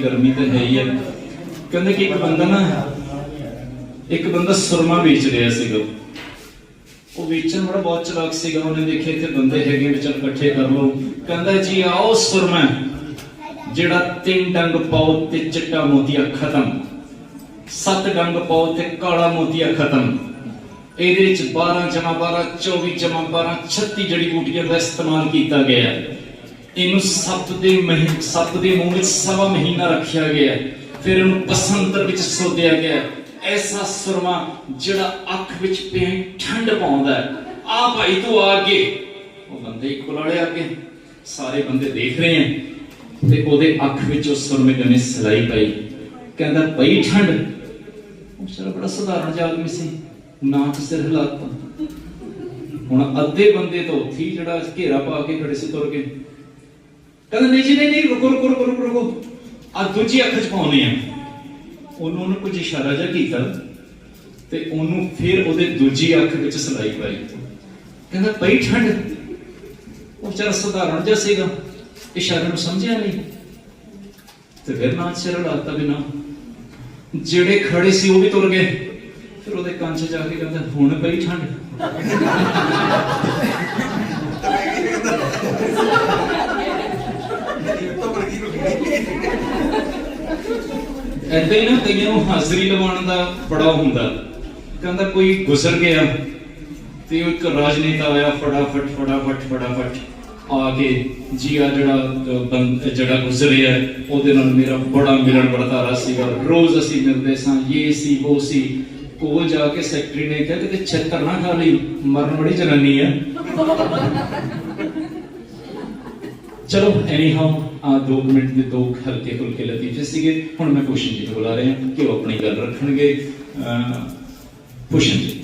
ਗਰਮੀ ਤਾਂ ਹੈ ਹੀ ਹੈ ਕਹਿੰਦੇ ਕਿ ਇੱਕ ਬੰਦਾ ਨਾ, ਇੱਕ ਬੰਦਾ ਸੁਰਮਾ ਵੇਚ ਰਿਹਾ ਸੀਗਾ। ਉਹ ਵੇਚਣ ਵਾਲਾ ਬਹੁਤ ਚਲਾਕ ਸੀਗਾ। ਉਹਨੇ ਦੇਖਿਆ ਇੱਥੇ ਬੰਦੇ ਹੈਗੇ ਵੀ ਇਕੱਠੇ ਕਰ ਲਓ। ਕਹਿੰਦਾ ਜੀ, ਆਓ ਸੁਰਮਾ, ਜਿਹੜਾ ਤਿੰਨ ਡੰਗ ਪਾਓ ਤੇ ਚਿੱਟਾ ਮੋਤੀਆ ਖਤਮ। ਸੱਤ ਡੰਗ ਪਾਓ ਤੇ ਕਾਲਾ ਮੋਤੀਆ ਖਤਮ। ਇਹਦੇ ਵਿੱਚ 12 ਜਮਾ 12 24 ਜਮਾ 12 36 ਜੜੀ ਬੂਟੀਆਂ ਦਾ ਇਸਤੇਮਾਲ ਕੀਤਾ ਗਿਆ। ਹੈ ਇਹਨੂੰ ਸੱਤ ਦੇ ਮਹੀ, ਸੱਤ ਦੇ ਮੂੰਹ ਵਿੱਚ ਸਵਾ ਮਹੀਨਾ ਰੱਖਿਆ ਗਿਆ ਫਿਰ ਇਹਨੂੰ ਬਸੰਤਰ ਵਿੱਚ ਸੋਧਿਆ ਗਿਆ ਐਸਾ ਸੁਰਮਾ ਜਿਹੜਾ ਅੱਖ ਵਿੱਚ ਪਿਆ ਠੰਡ ਪਾਉਂਦਾ ਹੈ। ਆ ਭਾਈ ਤੂੰ ਆ ਅੱਗੇ। ਉਹ ਬੰਦੇ ਹੀ ਕੋਲੇ ਅੱਗੇ। ਸਾਰੇ ਬੰਦੇ ਦੇਖ ਰਹੇ ਹੈ। ਤੇ ਉਹਦੇ ਅੱਖ ਵਿੱਚ ਉਸ ਸੁਰਮੇ ਦੇ ਨੇ ਸਲਾਈ ਪਈ। ਕਹਿੰਦਾ ਪਈ ਠੰਡ। ਉਹ ਚਲ ਬੜਾ ਸਧਾਰਨ ਜਿਹਾ ਆਦਮੀ ਸੀ। ਨਾ ਸਿਰ ਹਿਲਾਤਾ। ਹੁਣ ਅੱਧੇ ਬੰਦੇ ਤਾਂ ਉੱਥੇ ਜਿਹੜਾ ਘੇਰਾ ਪਾ ਕੇ ਖੜੇ ਸੀ ਤੁਰ ਕੇ। ਕਹਿੰਦਾ ਨਹੀਂ ਜੀ, ਨਹੀਂ ਨਹੀਂ, ਰੁਕੋ ਰੁਕੋ ਰੁਕੋ ਰੁਕੋ ਰੁਕੋ। ਆ ਦੂਜੀ ਅੱਖ ਚ ਪਾਉਣੀ ਆ। ਉਹਨੂੰ ਉਹਨੂੰ ਕੁਝ ਇਸ਼ਾਰਾ ਜਿਹਾ ਕੀਤਾ ਤੇ ਉਹਨੂੰ ਫਿਰ ਉਹਦੇ ਦੂਜੀ ਅੱਖ ਵਿੱਚ ਸਲਾਈ ਪਾਈ। ਕਹਿੰਦਾ ਪਈ ਠੰਡ। ਉਹ ਵਿਚਾਰਾ ਸਧਾਰਨ ਜਿਹਾ ਸੀਗਾ। ਇਸ਼ਾਰੇ ਨੂੰ ਸਮਝਿਆ ਨਹੀਂ। ਤੇ ਫਿਰ ਨਾ ਸਿਰ ਲਾਤਾ ਬਿਨਾ। ਜਿਹੜੇ ਖੜੇ ਸੀ ਉਹ ਵੀ ਤੁਰ ਗਏ। ਫਿਰ ਉਹਦੇ ਕੰਨ 'ਚ ਜਾ ਕੇ ਕਹਿੰਦਾ, ਹੁਣ ਪਈ ਠੰਡ। ਏਦਾਂ ਹੀ ਨਾ ਕਈਆਂ ਨੂੰ ਹਾਜ਼ਰੀ ਲਵਾਉਣ ਦਾ ਬੜਾ ਹੁੰਦਾ। ਕਹਿੰਦਾ ਕੋਈ ਗੁਜ਼ਰ ਗਿਆ ਤੇ ਉਹ ਇੱਕ ਰਾਜਨੇਤਾ ਆਇਆ ਫਟਾਫਟ ਫਟਾਫਟ ਫਟਾਫਟ ਆ ਕੇ ਜੀ ਆ ਜਿਹੜਾ ਅ, ਬੰਦ ਜਿਹੜਾ ਗੁਜ਼ਰਿਆ ਉਹਦੇ ਨਾਲ ਮੇਰਾ ਬੜਾ ਮਿਲਣ ਵਰਤਾਰਾ ਸੀਗਾ। ਰੋਜ਼ ਅਸੀਂ ਮਿਲਦੇ ਸਾਂ ਇਹ ਸੀ ਉਹ ਸੀ। ਕੋਲ ਜਾ ਕੇ ਸੈਕਟਰੀ ਨੇ ਕਿਹਾ ਕਿ ਛੱਤਰ ਨਾ ਖਾ ਲਈ ਮਰਨ ਬੜੀ ਜਨਾਨੀ ਆ। ਚਲੋ ਐਨੀ ਹਾਉ ਆ 2 ਮਿੰਟ ਦੇ ਦੋ ਹਲਕੇ ਫੁਲਕੇ ਲਤੀਫੇ ਸੀਗੇ। ਹੁਣ ਮੈਂ ਪੁਸ਼ਨ ਜੀ ਨੂੰ ਬੁਲਾ ਰਿਹਾ ਕਿ ਉਹ ਆਪਣੀ ਗੱਲ ਰੱਖਣਗੇ। ਅਹ, ਪੁਸ਼ਨ ਜੀ